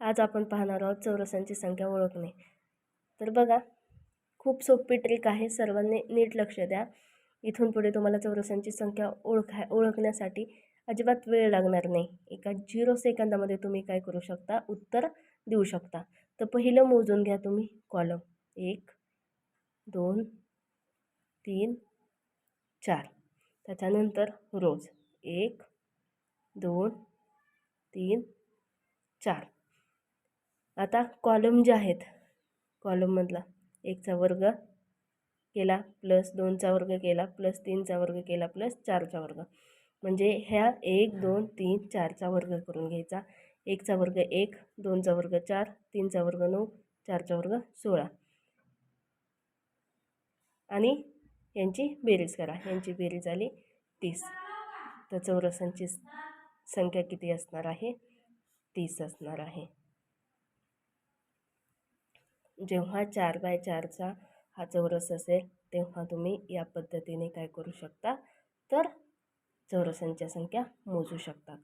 आज आपण पाहणार आहोत चौरसांची संख्या ओळखणे. तर बघा खूप सोपी ट्रिक आहे. सर्वांनी नीट लक्ष द्या. इथून पुढे तुम्हाला चौरसांची संख्या ओळखा ओळखण्यासाठी अजिबात वेळ लागणार नाही. एका झिरो सेकंदामध्ये तुम्ही काय करू शकता? उत्तर देऊ शकता. तर पहिलं मोजून घ्या तुम्ही. कॉलम एक दोन तीन चार. त्याच्यानंतर रोज एक दोन तीन चार. आता कॉलम जे आहेत कॉलममधला एकचा वर्ग केला प्लस दोनचा वर्ग केला प्लस तीनचा वर्ग केला प्लस चारचा वर्ग. म्हणजे ह्या एक दोन तीन चारचा वर्ग करून घ्यायचा. एकचा वर्ग एक दोनचा वर्ग चार तीनचा वर्ग नऊ चारचा वर्ग सोळा. आणि यांची बेरीज करा. यांची बेरीज आली तीस. तर चौरसांची संख्या किती असणार आहे? तीस असणार आहे. जेव्हा चार बाय चारचा हा चौरस असेल तेव्हा तुम्ही या पद्धतीने काय करू शकता? तर चौरसांच्या संख्या मोजू शकतात.